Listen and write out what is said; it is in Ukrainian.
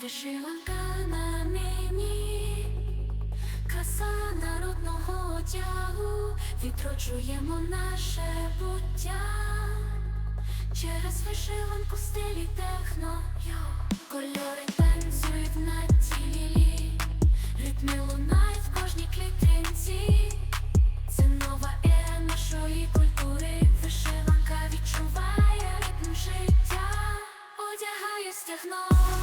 вишиванка на мені, краса народного одягу, відроджуємо наше буття. Через вишиванку стилі техно. Кольори танцюють на тілі, ритми лунають в кожній клітинці. Це нова ера нашої культури. Вишиванка відчуває ритм життя, одягає стягно.